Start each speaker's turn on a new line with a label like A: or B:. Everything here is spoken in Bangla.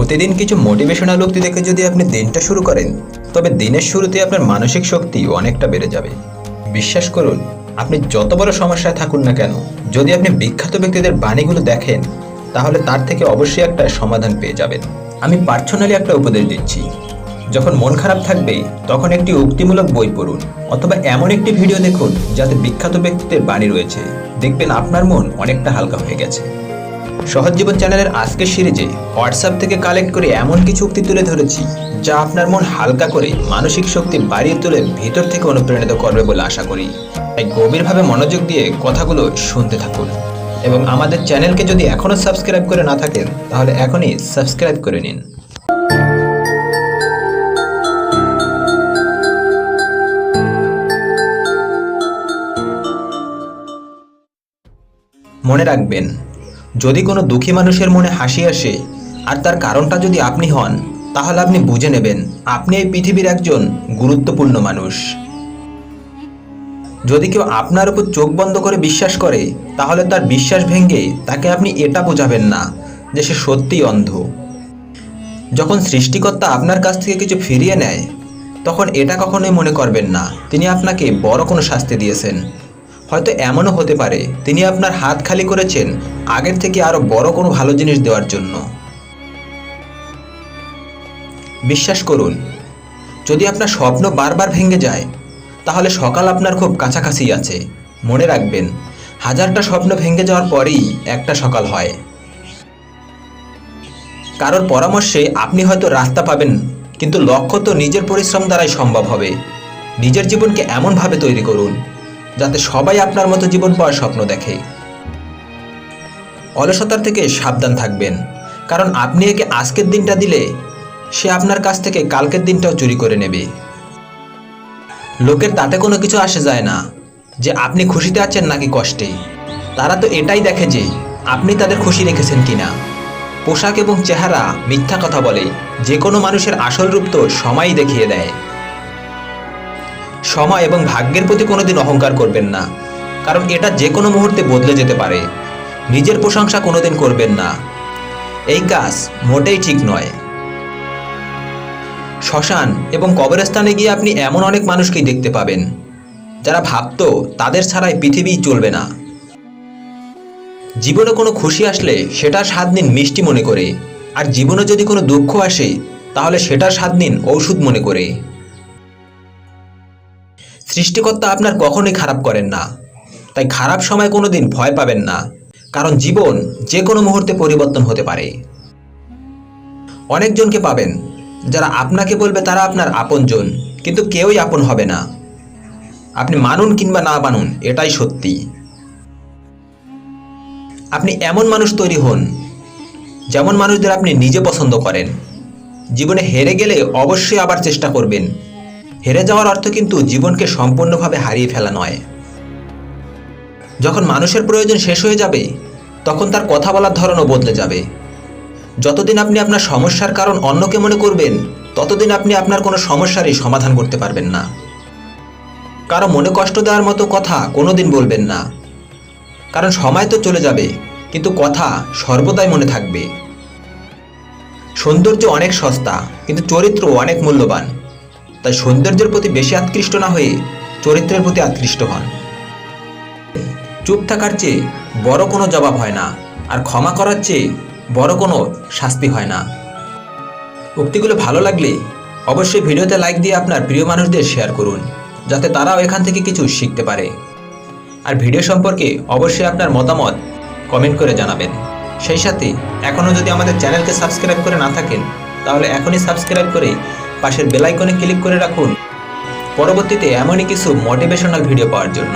A: প্রতিদিন কিছু মোটিভেশনাল উক্তি দেখে যদি আপনি দিনটা শুরু করেন, তবে দিনের শুরুতে আপনার মানসিক শক্তি অনেকটা বেড়ে যাবে। বিশ্বাস করুন, আপনি যত বড় সমস্যায় থাকুন না কেন, যদি আপনি বিখ্যাত ব্যক্তিদের বাণীগুলো দেখেন, তাহলে তার থেকে অবশ্যই একটা সমাধান পেয়ে যাবেন। আমি পার্সোনালি একটা উপদেশ দিচ্ছি। যখন মন খারাপ থাকবে, তখন একটি উক্তিমূলক বই পড়ুন, অথবা এমন একটি ভিডিও দেখুন, যাতে বিখ্যাত ব্যক্তিদের বাণী রয়েছে। দেখবেন আপনার মন অনেকটা হালকা হয়ে গেছে। সহজ জীবন চ্যানেলের আজকের সিরিজে হোয়াটসঅ্যাপ থেকে কালেক্ট করে এমন কিছু উক্তি তুলে ধরেছি, যা আপনার মন হালকা করে মানসিক শক্তি বাড়িয়ে তুলে ভিতর থেকে অনুপ্রাণিত করবে বলে আশা করি। তাই গভীরভাবে মনোযোগ দিয়ে কথাগুলো শুনতে থাকুন। এবং আমাদের চ্যানেলকে যদি এখনও সাবস্ক্রাইব করে না থাকেন, তাহলে এখনই সাবস্ক্রাইব করে নিন। মনে রাখবেন যদি কোনো দুঃখী মানুষের মনে হাসি আসে, আর তার কারণটা যদি আপনি হন, তাহলে আপনি বুঝে নেবেন, আপনি এই পৃথিবীর একজন গুরুত্বপূর্ণ মানুষ। যদি কেউ আপনার উপর চোখ বন্ধ করে বিশ্বাস করে, তাহলে তার বিশ্বাস ভেঙে তাকে আপনি এটা বোঝাবেন না, যে সে সত্যিই অন্ধ। যখন সৃষ্টিকর্তা আপনার কাছ থেকে কিছু ফিরিয়ে নেয়, তখন এটা কখনোই মনে করবেন না, তিনি আপনাকে বড় কোনো শাস্তি দিয়েছেন। হয়তো এমনও হতে পারে, তিনি আপনার হাত খালি করেছেন আগের থেকে আরও বড় কোনো ভালো জিনিস দেওয়ার জন্য। বিশ্বাস করুন, যদি আপনার স্বপ্ন বারবার ভেঙে যায়, তাহলে সকাল আপনার খুব কাছাকাছি আছে। মনে রাখবেন, হাজারটা স্বপ্ন ভেঙে যাওয়ার পরেই একটা সকাল হয়। কারোর পরামর্শে আপনি হয়তো রাস্তা পাবেন, কিন্তু লক্ষ্য তো নিজের পরিশ্রম দ্বারাই সম্ভব হবে। নিজের জীবনকে এমনভাবে তৈরি করুন যাতে সবাই আপনার মতো জীবন পাওয়ার স্বপ্ন দেখে। অলসতার থেকে সাবধান থাকবেন, কারণ আপনি একে আজকের দিনটা দিলে সে আপনার কাছ থেকে কালকের দিনটাও চুরি করে নেবে। লোকের তাতে কোনো কিছু আসে যায় না, যে আপনি খুশিতে আছেন নাকি কষ্টে। তারা তো এটাই দেখে যে আপনি তাদের খুশি রেখেছেন কিনা। পোশাক এবং চেহারা মিথ্যা কথা বলে, যে কোনো মানুষের আসল রূপ তো সময়ই দেখিয়ে দেয়। সময় এবং ভাগ্যের প্রতি কোনোদিন অহংকার করবেন না। কারণ এটা যে কোনো মুহূর্তে বদলে যেতে পারে। নিজের প্রশংসা কোনোদিন করবেন না। এই কাজ মোটেই ঠিক নয়। শ্মশান এবং কবরস্থানে গিয়ে আপনি এমন অনেক মানুষকেই দেখতে পাবেন। যারা ভাবতো তাদের ছাড়াই পৃথিবী চলবে না। জীবনে কোনো খুশি আসলে সেটা স্বাদ নিন মিষ্টি মনে করে। আর জীবনে যদি কোনো দুঃখ আসে, তাহলে সেটা স্বাদ নিন ঔষধ মনে করে। সৃষ্টিকর্তা আপনার কখনোই খারাপ করেন না। তাই খারাপ সময় কোনো দিন ভয় পাবেন না, কারণ জীবন যে কোনো মুহূর্তে পরিবর্তন হতে পারে। অনেকজনকে পাবেন, যারা আপনাকে বলবে তারা আপনার আপনজন, কিন্তু কেউই আপন হবে না। আপনি মানুন কিংবা না মানুন, এটাই সত্যি। আপনি এমন মানুষ তৈরি হন, যেমন মানুষদের আপনি নিজে পছন্দ করেন। জীবনে হেরে গেলে অবশ্যই আবার চেষ্টা করবেন। হেরে যাওয়ার অর্থ কিন্তু জীবনকে সম্পূর্ণভাবে হারিয়ে ফেলা নয়। যখন মানুষের প্রয়োজন শেষ হয়ে যাবে, তখন তার কথা বলার ধরনও বদলে যাবে। যতদিন আপনি আপনার সমস্যার কারণ অন্যকে মনে করবেন, ততদিন আপনি আপনার কোনো সমস্যারই সমাধান করতে পারবেন না। কারও মনে কষ্ট দেওয়ার মতো কথা কোনোদিন বলবেন না। কারণ সময় তো চলে যাবে, কিন্তু কথা সর্বদাই মনে থাকবে। সৌন্দর্য অনেক সস্তা, কিন্তু চরিত্র অনেক মূল্যবান। তাই সৌন্দর্যের প্রতি বেশি আকৃষ্ট না হয়ে চরিত্রের প্রতি আকৃষ্ট হন। চুপ থাকার চেয়ে বড় কোনো জবাব হয় না আর ক্ষমা করার চেয়ে বড় কোনো শাস্তি হয় না। উক্তিগুলো ভালো লাগলে অবশ্যই ভিডিওতে লাইক দিয়ে আপনার প্রিয় মানুষদের শেয়ার করুন, যাতে তারাও এখান থেকে কিছু শিখতে পারে। আর ভিডিও সম্পর্কে অবশ্যই আপনার মতামত কমেন্ট করে জানাবেন। সেই সাথে এখনও যদি আমাদের চ্যানেলকে সাবস্ক্রাইব করে না থাকেন, তাহলে এখনই সাবস্ক্রাইব করে পাশের বেলাইকনে ক্লিক করে রাখুন। পরবর্তীতে এমনই কিছু মোটিভেশনাল ভিডিও পাওয়ার জন্য।